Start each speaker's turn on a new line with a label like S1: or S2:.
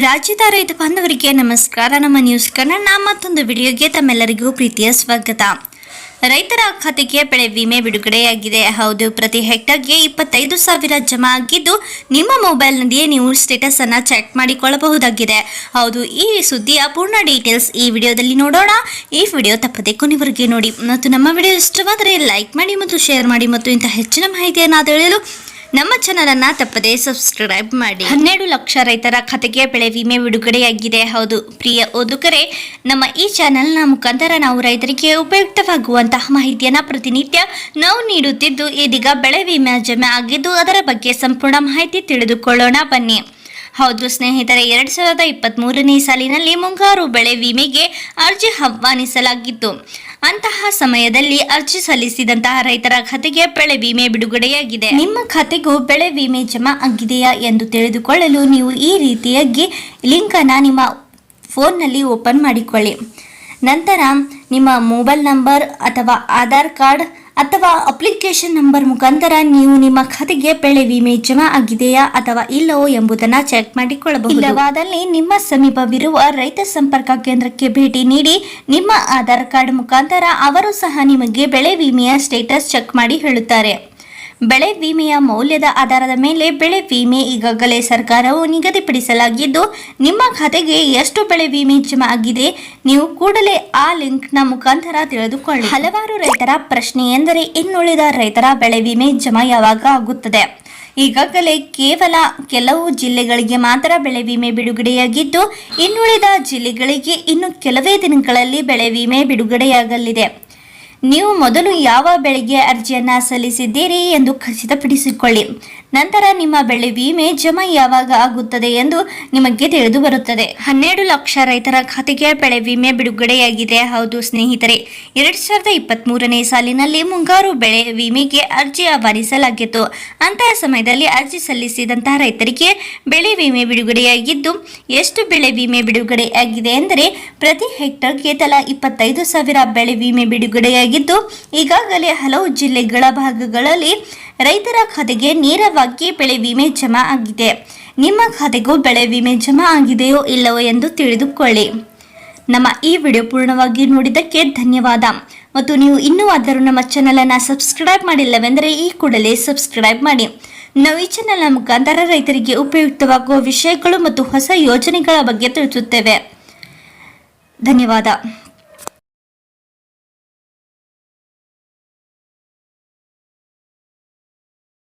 S1: ರಾಜ್ಯದ ರೈತ ಬಾಂಧವರಿಗೆ ನಮಸ್ಕಾರ. ನಮ್ಮ ನ್ಯೂಸ್ ಕನ್ನಡ ಮತ್ತೊಂದು ವಿಡಿಯೋಗೆ ತಮ್ಮೆಲ್ಲರಿಗೂ ಪ್ರೀತಿಯ ಸ್ವಾಗತ. ರೈತರ ಖಾತೆಗೆ ಬೆಳೆ ವಿಮೆ ಬಿಡುಗಡೆಯಾಗಿದೆ. ಹೌದು, ಪ್ರತಿ ಹೆಕ್ಟರ್ಗೆ ಇಪ್ಪತ್ತೈದು ಸಾವಿರ ಜಮಾ ಆಗಿದ್ದು, ನಿಮ್ಮ ಮೊಬೈಲ್ನಲ್ಲಿಯೇ ನೀವು ಸ್ಟೇಟಸ್ ಅನ್ನ ಚೆಕ್ ಮಾಡಿಕೊಳ್ಳಬಹುದಾಗಿದೆ. ಹೌದು, ಈ ಸುದ್ದಿಯ ಪೂರ್ಣ ಡೀಟೇಲ್ಸ್ ಈ ವಿಡಿಯೋದಲ್ಲಿ ನೋಡೋಣ. ಈ ವಿಡಿಯೋ ತಪ್ಪದೆ ಕೊನೆವರೆಗೆ ನೋಡಿ. ಮತ್ತು ನಮ್ಮ ವಿಡಿಯೋ ಇಷ್ಟವಾದರೆ ಲೈಕ್ ಮಾಡಿ ಮತ್ತು ಶೇರ್ ಮಾಡಿ ಮತ್ತು ಇಂಥ ಹೆಚ್ಚಿನ ಮಾಹಿತಿಯನ್ನು ತಿಳಿಯಲು ನಮ್ಮ ಚಾನಲ್ ಅನ್ನ ತಪ್ಪದೆ ಸಬ್ಸ್ಕ್ರೈಬ್ ಮಾಡಿ. ಹನ್ನೆರಡು ಲಕ್ಷ ರೈತರ ಖಾತೆಗೆ ಬೆಳೆ ವಿಮೆ ಬಿಡುಗಡೆಯಾಗಿದೆ. ಹೌದು. ಪ್ರಿಯ ಓದುಗರೆ, ನಮ್ಮ ಈ ಚಾನೆಲ್ನ ಮುಖಾಂತರ ನಾವು ರೈತರಿಗೆ ಉಪಯುಕ್ತವಾಗುವಂತಹ ಮಾಹಿತಿಯನ್ನ ಪ್ರತಿನಿತ್ಯ ನಾವು ನೀಡುತ್ತಿದ್ದು, ಇದೀಗ ಬೆಳೆ ವಿಮೆ ಜಮೆ ಆಗಿದ್ದು, ಅದರ ಬಗ್ಗೆ ಸಂಪೂರ್ಣ ಮಾಹಿತಿ ತಿಳಿದುಕೊಳ್ಳೋಣ. ಬನ್ನಿ. ಹೌದು ಸ್ನೇಹಿತರೆ, ಎರಡ್ ಸಾವಿರದ ಇಪ್ಪತ್ತ್ ಮೂರನೇ ಸಾಲಿನಲ್ಲಿ ಮುಂಗಾರು ಬೆಳೆ ವಿಮೆಗೆ ಅರ್ಜಿ ಆಹ್ವಾನಿಸಲಾಗಿತ್ತು. ಅಂತಹ ಸಮಯದಲ್ಲಿ ಅರ್ಜಿ ಸಲ್ಲಿಸಿದಂತಹ ರೈತರ ಖಾತೆಗೆ ಬೆಳೆ ವಿಮೆ ಬಿಡುಗಡೆಯಾಗಿದೆ. ನಿಮ್ಮ ಖಾತೆಗೂ ಬೆಳೆ ವಿಮೆ ಜಮಾ ಆಗಿದೆಯಾ ಎಂದು ತಿಳಿದುಕೊಳ್ಳಲು ನೀವು ಈ ರೀತಿಯಾಗಿ ಲಿಂಕ್ ಅನ್ನ ನಿಮ್ಮ ಫೋನ್ನಲ್ಲಿ ಓಪನ್ ಮಾಡಿಕೊಳ್ಳಿ. ನಂತರ ನಿಮ್ಮ ಮೊಬೈಲ್ ನಂಬರ್ ಅಥವಾ ಆಧಾರ್ ಕಾರ್ಡ್ ಅಥವಾ ಅಪ್ಲಿಕೇಶನ್ ನಂಬರ್ ಮುಖಾಂತರ ನೀವು ನಿಮ್ಮ ಖಾತೆಗೆ ಬೆಳೆ ವಿಮೆ ಜಮಾ ಆಗಿದೆಯಾ ಅಥವಾ ಇಲ್ಲವೋ ಎಂಬುದನ್ನು ಚೆಕ್ ಮಾಡಿಕೊಳ್ಳಬಹುದು. ಇಲ್ಲವಾದಲ್ಲಿ ನಿಮ್ಮ ಸಮೀಪವಿರುವ ರೈತ ಸಂಪರ್ಕ ಕೇಂದ್ರಕ್ಕೆ ಭೇಟಿ ನೀಡಿ ನಿಮ್ಮ ಆಧಾರ್ ಕಾರ್ಡ್ ಮುಖಾಂತರ ಅವರು ಸಹ ನಿಮಗೆ ಬೆಳೆ ವಿಮೆಯ ಸ್ಟೇಟಸ್ ಚೆಕ್ ಮಾಡಿ ಹೇಳುತ್ತಾರೆ. ಬೆಳೆ ವಿಮೆಯ ಮೌಲ್ಯದ ಆಧಾರದ ಮೇಲೆ ಬೆಳೆ ವಿಮೆ ಈಗಾಗಲೇ ಸರ್ಕಾರವು ನಿಗದಿಪಡಿಸಲಾಗಿದ್ದು, ನಿಮ್ಮ ಖಾತೆಗೆ ಎಷ್ಟು ಬೆಳೆ ವಿಮೆ ಜಮಾ ಆಗಿದೆ ನೀವು ಕೂಡಲೇ ಆ ಲಿಂಕ್ನ ಮುಖಾಂತರ ತಿಳಿದುಕೊಳ್ಳಿ. ಹಲವಾರು ರೈತರ ಪ್ರಶ್ನೆ ಎಂದರೆ ಇನ್ನುಳಿದ ರೈತರ ಬೆಳೆ ವಿಮೆ ಜಮಾ ಯಾವಾಗ ಆಗುತ್ತದೆ? ಈಗಾಗಲೇ ಕೇವಲ ಕೆಲವು ಜಿಲ್ಲೆಗಳಿಗೆ ಮಾತ್ರ ಬೆಳೆ ವಿಮೆ ಬಿಡುಗಡೆಯಾಗಿದ್ದು, ಇನ್ನುಳಿದ ಜಿಲ್ಲೆಗಳಿಗೆ ಇನ್ನು ಕೆಲವೇ ದಿನಗಳಲ್ಲಿ ಬೆಳೆ ವಿಮೆ ಬಿಡುಗಡೆಯಾಗಲಿದೆ. ನೀವು ಮೊದಲು ಯಾವ ಬೆಳೆಗೆ ಅರ್ಜಿಯನ್ನು ಸಲ್ಲಿಸಿದ್ದೀರಿ ಎಂದು ಖಚಿತಪಡಿಸಿಕೊಳ್ಳಿ. ನಂತರ ನಿಮ್ಮ ಬೆಳೆ ವಿಮೆ ಜಮಾ ಯಾವಾಗ ಆಗುತ್ತದೆ ಎಂದು ನಿಮಗೆ ತಿಳಿದು ಬರುತ್ತದೆ. ಹನ್ನೆರಡು ಲಕ್ಷ ರೈತರ ಖಾತೆಗೆ ಬೆಳೆ ವಿಮೆ ಬಿಡುಗಡೆಯಾಗಿದೆ. ಹೌದು ಸ್ನೇಹಿತರೆ, ಎರಡ್ ಸಾವಿರದ ಇಪ್ಪತ್ತ್ ಸಾಲಿನಲ್ಲಿ ಮುಂಗಾರು ಬೆಳೆ ವಿಮೆಗೆ ಅರ್ಜಿ ಆಹ್ವಾನಿಸಲಾಗಿತ್ತು. ಅಂತಹ ಸಮಯದಲ್ಲಿ ಅರ್ಜಿ ಸಲ್ಲಿಸಿದಂತಹ ರೈತರಿಗೆ ಬೆಳೆ ವಿಮೆ ಬಿಡುಗಡೆಯಾಗಿದ್ದು, ಎಷ್ಟು ಬೆಳೆ ವಿಮೆ ಬಿಡುಗಡೆಯಾಗಿದೆ ಎಂದರೆ ಪ್ರತಿ ಹೆಕ್ಟರ್ಗೆ ತಲಾ ಇಪ್ಪತ್ತೈದು ಸಾವಿರ ಬೆಳೆ ವಿಮೆ ಬಿಡುಗಡೆಯಾಗಿದ್ದು ಈಗಾಗಲೇ ಹಲವು ಜಿಲ್ಲೆಗಳ ಭಾಗಗಳಲ್ಲಿ ರೈತರ ಖಾತೆಗೆ ನೇರವಾಗಿ ಬೆಳೆ ವಿಮೆ ಜಮಾ ಆಗಿದೆ. ನಿಮ್ಮ ಖಾತೆಗೂ ಬೆಳೆ ವಿಮೆ ಜಮಾ ಆಗಿದೆಯೋ ಇಲ್ಲವೋ ಎಂದು ತಿಳಿದುಕೊಳ್ಳಿ. ನಮ್ಮ ಈ ವಿಡಿಯೋ ಪೂರ್ಣವಾಗಿ ನೋಡಿದ್ದಕ್ಕೆ ಧನ್ಯವಾದ. ಮತ್ತು ನೀವು ಇನ್ನೂ ಆದರೂ ನಮ್ಮ ಚಾನಲನ್ನು ಸಬ್ಸ್ಕ್ರೈಬ್ ಮಾಡಿಲ್ಲವೆಂದರೆ ಈ ಕೂಡಲೇ ಸಬ್ಸ್ಕ್ರೈಬ್ ಮಾಡಿ. ನಾವು ಈ ಚಾನಲ್ನ ಮುಖಾಂತರ ರೈತರಿಗೆ ಉಪಯುಕ್ತವಾಗುವ ವಿಷಯಗಳು ಮತ್ತು ಹೊಸ ಯೋಜನೆಗಳ ಬಗ್ಗೆ ತಿಳಿಸುತ್ತೇವೆ. ಧನ್ಯವಾದ.